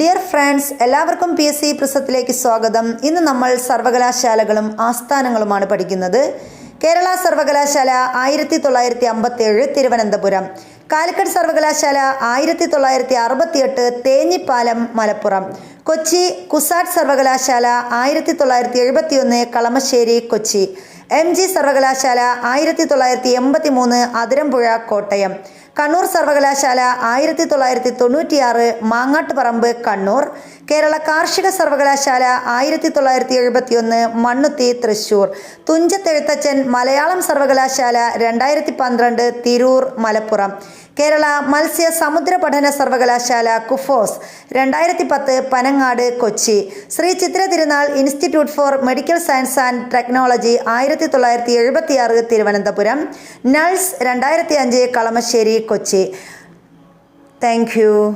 Dear friends എല്ലാവർക്കും P S C പ്രസത്തിലേക്ക് സ്വാഗതം. ഇന്ന് നമ്മൾ സർവകലാശാലകളും ആസ്ഥാനങ്ങളുമാണ് പഠിക്കുന്നത്. കേരള സർവകലാശാല ആയിരത്തി തൊള്ളായിരത്തി അമ്പത്തേഴ് തിരുവനന്തപുരം. കാലിക്കറ്റ് സർവകലാശാല ആയിരത്തി തൊള്ളായിരത്തി അറുപത്തിയെട്ട് തേഞ്ഞിപ്പാലം മലപ്പുറം. കൊച്ചി കുസാറ്റ് സർവകലാശാല ആയിരത്തി തൊള്ളായിരത്തി എഴുപത്തിയൊന്ന് കളമശ്ശേരി കൊച്ചി. എം ജി സർവകലാശാല ആയിരത്തി തൊള്ളായിരത്തി എൺപത്തി മൂന്ന് അതിരമ്പുഴ കോട്ടയം. കണ്ണൂർ സർവകലാശാല ആയിരത്തി തൊള്ളായിരത്തി തൊണ്ണൂറ്റിയാറ് മാങ്ങാട്ടുപറമ്പ് കണ്ണൂർ. കേരള കാർഷിക സർവകലാശാല ആയിരത്തി തൊള്ളായിരത്തി എഴുപത്തിയൊന്ന് മണ്ണുത്തി തൃശൂർ തുഞ്ചത്തെഴുത്തച്ഛൻ മലയാളം സർവകലാശാല രണ്ടായിരത്തി പന്ത്രണ്ട് തിരൂർ മലപ്പുറം. കേരള മത്സ്യ സമുദ്ര പഠന സർവകലാശാല കുഫോസ് രണ്ടായിരത്തി പത്ത് Panangad Kochi. Sree Chitra Thirunal institute for medical science and technology ആയിരത്തി തൊള്ളായിരത്തി എഴുപത്തിയാറ് തിരുവനന്തപുരം. നൾസ് രണ്ടായിരത്തി അഞ്ച് കളമശ്ശേരി കൊച്ചി. താങ്ക്